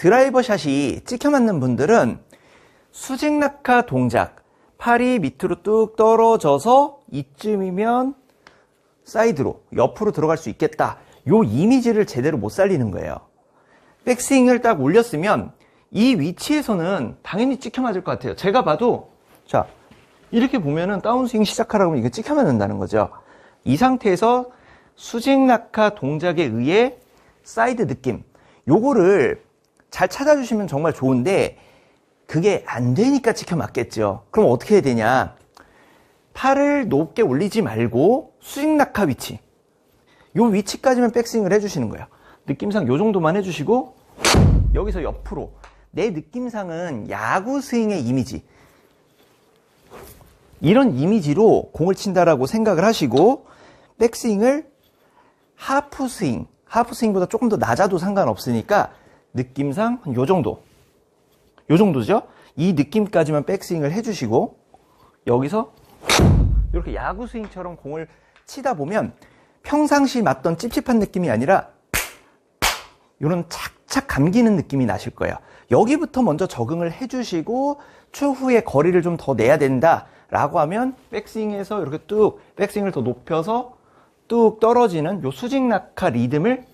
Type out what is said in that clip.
드라이버 샷이 찍혀 맞는 분들은 수직 낙하 동작, 팔이 밑으로 뚝 떨어져서 이쯤이면 사이드로, 옆으로 들어갈 수 있겠다. 요 이미지를 제대로 못 살리는 거예요. 백스윙을 딱 올렸으면 이 위치에서는 당연히 찍혀 맞을 것 같아요. 제가 봐도, 자, 이렇게 보면은 다운스윙 시작하라고 하면 이거 찍혀 맞는다는 거죠. 이 상태에서 수직 낙하 동작에 의해 사이드 느낌, 요거를 잘 찾아주시면 정말 좋은데, 그게 안 되니까 찍혀 맞겠죠. 그럼 어떻게 해야 되냐? 팔을 높게 올리지 말고 수직 낙하 위치. 요 위치까지만 백스윙을 해주시는 거예요. 느낌상 요 정도만 해주시고 여기서 옆으로 내 느낌상은 야구 스윙의 이미지 이런 이미지로 공을 친다라고 생각을 하시고 백스윙을 하프 스윙 하프 스윙보다 조금 더 낮아도 상관없으니까 느낌상 요 정도 요 정도죠 이 느낌까지만 백스윙을 해주시고 여기서 이렇게 야구 스윙처럼 공을 치다 보면 평상시 맞던 찝찝한 느낌이 아니라 이런 착착 감기는 느낌이 나실 거예요. 여기부터 먼저 적응을 해주시고 추후에 거리를 좀 더 내야 된다 라고 하면 백스윙에서 이렇게 뚝 백스윙을 더 높여서 뚝 떨어지는 요 수직 낙하 리듬을